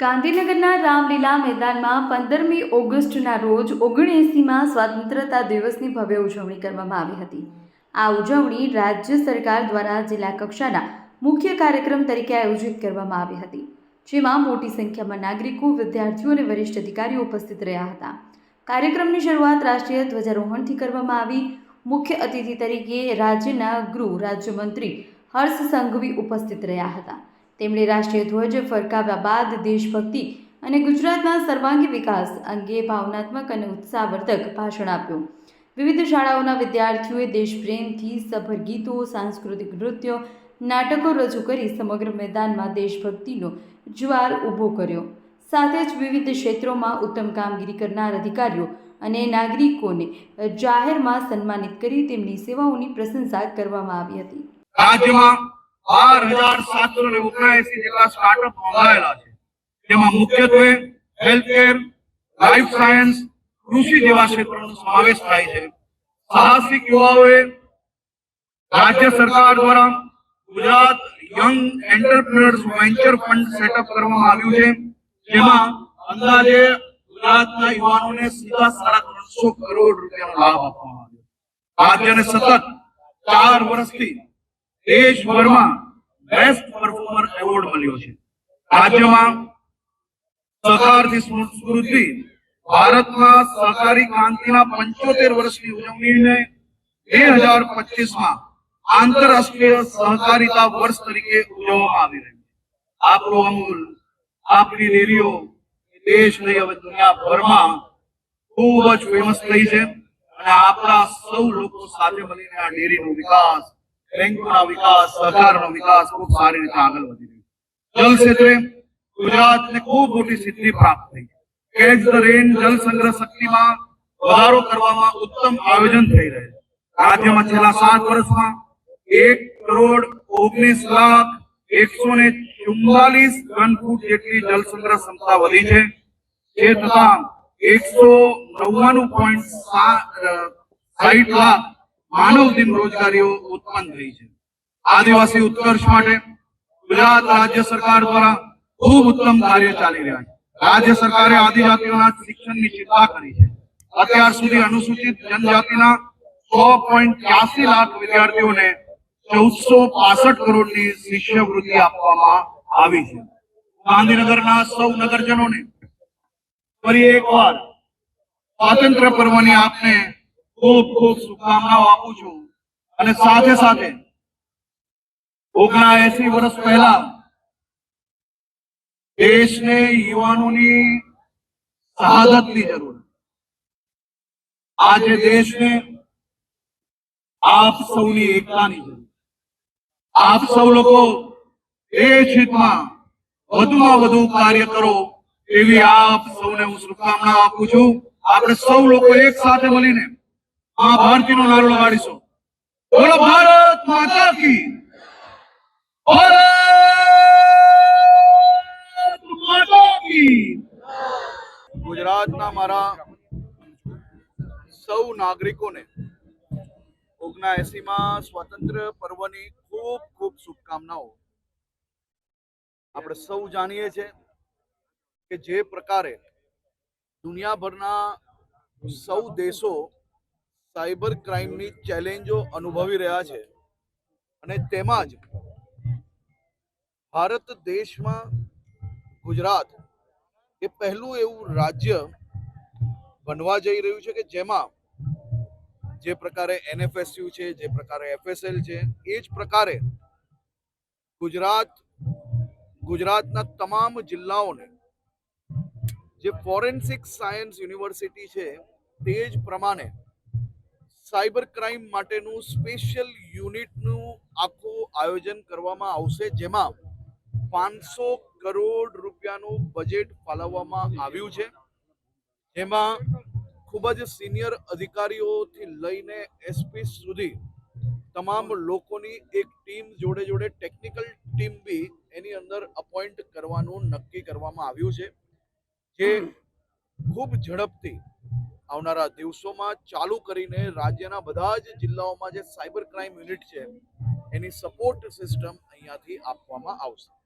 ગાંધીનગરના રામલીલા મેદાનમાં પંદરમી ઓગસ્ટના રોજ ઓગણએંસીમાં સ્વતંત્રતા દિવસની ભવ્ય ઉજવણી કરવામાં આવી હતી. આ ઉજવણી રાજ્ય સરકાર દ્વારા જિલ્લા કક્ષાના મુખ્ય કાર્યક્રમ તરીકે આયોજિત કરવામાં આવી હતી, જેમાં મોટી સંખ્યામાં નાગરિકો, વિદ્યાર્થીઓ અને વરિષ્ઠ અધિકારીઓ ઉપસ્થિત રહ્યા હતા. કાર્યક્રમની શરૂઆત રાષ્ટ્રીય ધ્વજારોહણથી કરવામાં આવી. મુખ્ય અતિથિ તરીકે રાજ્યના ગૃહ રાજ્યમંત્રી હર્ષ સંઘવી ઉપસ્થિત રહ્યા હતા. તેમણે રાષ્ટ્રીય ધ્વજ ફરકાવ્યા બાદ દેશભક્તિ અને ગુજરાતના સર્વાંગી વિકાસ અંગે ભાવનાત્મક અને ઉત્સાહવર્ધક ભાષણ આપ્યું. વિવિધ શાળાઓના વિદ્યાર્થીઓએ દેશપ્રેમથી સભર ગીતો, સાંસ્કૃતિક નૃત્યો, નાટકો રજૂ કરી સમગ્ર મેદાનમાં દેશભક્તિનો જ્વાર ઊભો કર્યો. સાથે જ વિવિધ ક્ષેત્રોમાં ઉત્તમ કામગીરી કરનાર અધિકારીઓ અને નાગરિકોને જાહેરમાં સન્માનિત કરી તેમની સેવાઓની પ્રશંસા કરવામાં આવી હતી. રાજ્યમાં બાર હજાર સાતસો ને ઓગણસી જેટલા સ્ટાર્ટઅપ નોંધાયેલા છે. તેમાં મુખ્યત્વે હેલ્થકેર લાઈફ સાયન્સ કૃષિ જેવા ક્ષેત્રોનો સમાવેશ થાય છે. સાહસિક યુવાઓએ રાજ્ય સરકાર દ્વારા Gujarat young entrepreneurs venture fund setup કરવામાં આવ્યું છે. જેમાં અંદાજે ગુજરાતના યુવાનોને સીધા સાડા ત્રણસો કરોડ રૂપિયાનો લાભ આપવામાં આવ્યો. રાજ્યને સતત ચાર વર્ષથી દેશભરમાં બેસ્ટ પરફોર્મર એવોર્ડ મળ્યો છે. રાજ્યમાં સહકારથી સ્મૃતિ, ભારતમાં સહકારી ક્રાંતિના પંચોતેર વર્ષની ઉજવણીને બે હજાર પચીસમાં આંતરરાષ્ટ્રીય સહકારિતા વર્ષ તરીકે ઉજવવામાં આવી રહી છે. આપણો અમૂલ આપણી ડેરીઓ દેશ નહીં, હવે દુનિયાભરમાં ખૂબ જ ફેમસ થઈ છે. અને આપણા સૌ લોકો સાથે મળીને આ ડેરીનો વિકાસ બેંકોના વિકાસ સહકારનો વિકાસ ખૂબ સારી રીતે આગળ વધી રહ્યો જલ ક્ષેત્રે ગુજરાતને ખૂબ મોટી સિદ્ધિ પ્રાપ્ત થઈ કેચ ધ રેન જલ સંગ્રહ શક્તિમાં વધારો કરવામાં ઉત્તમ આયોજન થઈ રહ્યું રાજ્યમાં છેલ્લા સાત વર્ષમાં એક કરોડ ઓગણીસ લાખ એકસો ને ચુમ્માલીસ ઘન ફૂટ જેટલી જલ સંગ્રહ ક્ષમતા વધી છે. જે તથા એકસો નવ્વાણું પોઈન્ટ સાઈઠ લાખ માનવ દિન રોજગારીઓ ઉત્પન્ન થઈ છે. આદિવાસી ઉત્કર્ષ માટે ગુજરાત રાજ્ય સરકાર દ્વારા ખૂબ ઉત્તમ કાર્ય ચાલી રહ્યા છે. રાજ્ય સરકારે આદિજાતિઓના શિક્ષણની ચિંતા કરી છે. અત્યાર સુધી અનુસૂચિત જનજાતિના સો પોઈન્ટ ત્યાસી લાખ વિદ્યાર્થીઓને ચૌદસો પાસઠ કરોડની શિષ્યવૃત્તિ આપવામાં આવી છે. ગાંધીનગરના સૌ નગરજનોને ફરી એકવાર સ્વાતંત્ર્ય પર્વની આપને ખૂબ ખૂબ શુભકામનાઓ આપું છું. અને સાથે સાથે ઓગણા એસી વર્ષ પહેલા દેશને યુવાનોની શહાદતની જરૂર. આજે દેશને આપ સૌની એકતાની જરૂર. આપ સૌ લોકો દેશ હિતમાં વધુમાં વધુ કાર્ય કરો એવી આપ સૌને હું શુભકામના આપું છું. આપણે સૌ લોકો એક સાથે મળીને આ ભારતીનો નારો લગાડીશું. બોલો ભારત માતા કી. ગુજરાતના મારા સૌ નાગરિકોને ઓગણાએસી માં સ્વાતંત્ર્ય પર્વની ખૂબ ખૂબ શુભકામનાઓ. આપણે સૌ જાણીએ છીએ કે જે પ્રકારે દુનિયાભરના સૌ દેશો સાયબર ક્રાઇમની ચેલેન્જો અનુભવી રહ્યા છે. અને તેમાં જ ભારત દેશમાં ગુજરાત એ પહેલું એવું રાજ્ય બનવા જઈ રહ્યું છે કે જેમાં જે પ્રકારે એનએફએસયુ છે, જે પ્રકારે એફએસએલ છે, એ જ પ્રકારે ગુજરાત, ગુજરાતના તમામ જિલ્લાઓને જે ફોરેન્સિક સાયન્સ યુનિવર્સિટી છે, તે જ પ્રમાણે સાયબર ક્રાઇમ માટેનું સ્પેશિયલ યુનિટનું આખું આયોજન કરવામાં આવશે જેમાં પાંચસો કરોડ રૂપિયાનું બજેટ ફાળવવામાં આવ્યું છે. જેમાં ખૂબ જ સિનિયર અધિકારીઓથી લઈને એસપી સુધી તમામ લોકોની એક ટીમ જોડે જોડે ટેકનિકલ ટીમ બી એની અંદર અપોઇન્ટ કરવાનું નક્કી કરવામાં આવ્યું છે જે ખૂબ ઝડપથી આવનારા દિવસોમાં ચાલુ કરીને રાજ્યના બધા જ જિલ્લાઓમાં જે સાયબર ક્રાઇમ યુનિટ છે, એની સપોર્ટ સિસ્ટમ અહીંયાથી આપવામાં આવશે.